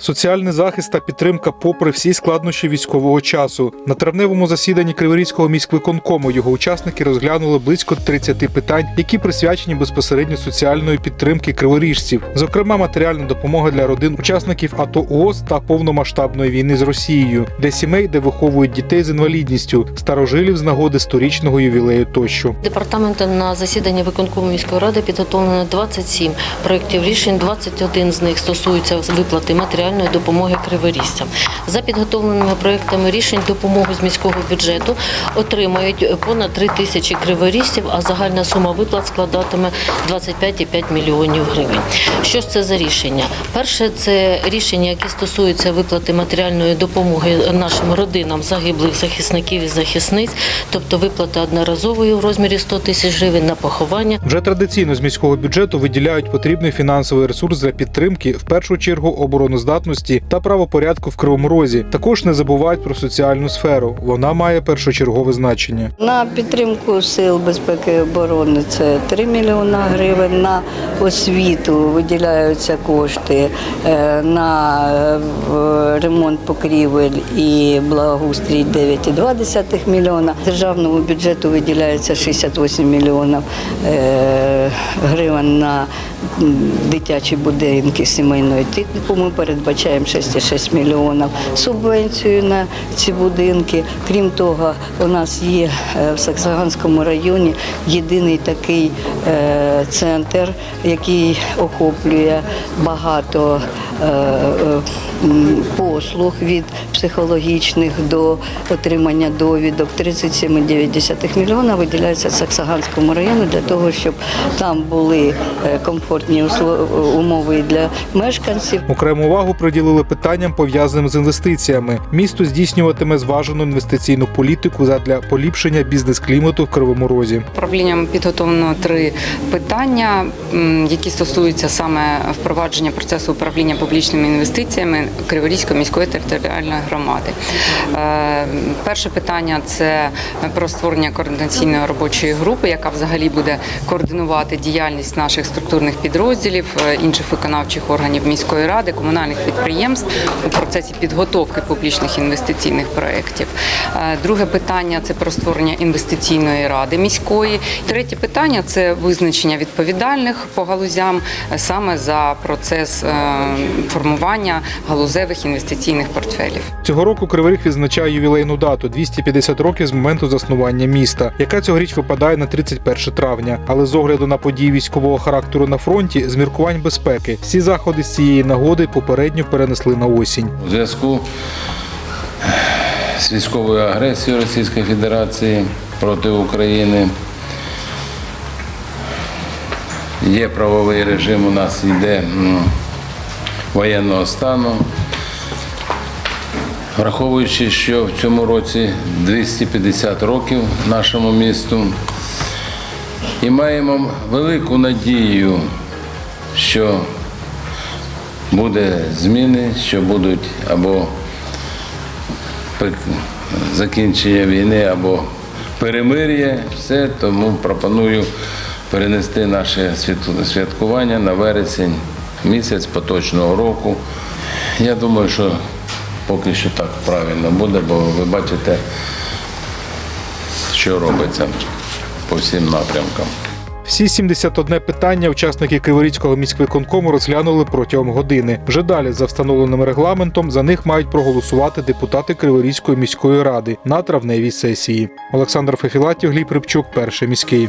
Соціальний захист та підтримка попри всі складнощі військового часу. На травневому засіданні Криворізького міськвиконкому його учасники розглянули близько 30 питань, які присвячені безпосередньо соціальної підтримки криворіжців, зокрема матеріальна допомога для родин учасників АТО ООС та повномасштабної війни з Росією, для сімей, де виховують дітей з інвалідністю, старожилів з нагоди сторічного ювілею тощо. Департаментом на засіданні виконкому міської ради підготовлено 27 проєктів рішень. 21 з них стосуються виплати матеріальної допомоги криворіжцям. За підготовленими проєктами рішень допомогу з міського бюджету отримають понад 3 тисячі криворіжців, а загальна сума виплат складатиме 25,5 мільйонів гривень. Що ж це за рішення? Перше, це рішення, які стосуються виплати матеріальної допомоги нашим родинам загиблих захисників і захисниць, тобто виплата одноразової в розмірі 100 тисяч гривень на поховання. Вже традиційно з міського бюджету виділяють потрібний фінансовий ресурс для підтримки в першу чергу обороноздатності та правопорядку в Кривому Розі. Також не забувають про соціальну сферу. Вона має першочергове значення. На підтримку сил безпеки і оборони це 3 мільйона гривень. На освіту виділяються кошти е, на е, ремонт покрівель і благоустрій 9,2 мільйона. З Державного бюджету виділяється 68 мільйонів е, гривень на дитячі будинки сімейної техніку. Ми передбачаємо 6,6 мільйонів субвенцію на ці будинки. Крім того, у нас є е, в Саксаганському районі єдиний такий е, центр, який охоплює багато е, послуг від психологічних до отримання довідок. 37,9 мільйона виділяється Саксаганському району для того, щоб там були комфортні умови для мешканців. Окрему увагу приділили питанням пов'язаним з інвестиціями. Місто здійснюватиме зважену інвестиційну політику задля поліпшення бізнес-клімату в Кривому Розі. Управлінням підготовлено три питання, які стосуються саме впровадження процесу управління публічними інвестиціями Криворізької міської територіальної громади. Е, Перше питання це про створення координаційної робочої групи, яка взагалі буде координувати діяльність наших структурних підрозділів, е, інших виконавчих органів міської ради, комунальних підприємств у процесі підготовки публічних інвестиційних проєктів. Е, Друге питання це про створення інвестиційної ради міської. Третє питання це визначення відповідальних по галузям е, саме за процес е, формування галузевих інвестиційних портфелів. Цього року Кривий відзначає ювілейну дату 250 років з моменту заснування міста, яка цьогоріч випадає на 31 травня. Але з огляду на події військового характеру на фронті, з міркувань безпеки, всі заходи з цієї нагоди попередньо перенесли на осінь. У зв'язку з військовою агресією Російської Федерації проти України. Є правовий режим, у нас йде воєнного стану. Враховуючи, що в цьому році 250 років нашому місту, і маємо велику надію, що буде зміни, що будуть або закінчення війни, або перемир'я, все, тому пропоную перенести наше святкування на вересень місяць поточного року. Я думаю, що поки що так правильно буде, бо ви бачите, що робиться по всім напрямкам. Всі 71 питання учасники Криворізького міськвиконкому розглянули протягом години. Вже далі, за встановленим регламентом, за них мають проголосувати депутати Криворізької міської ради на травневій сесії. Олександр Фефілатів, Гліб Рибчук, перший міський.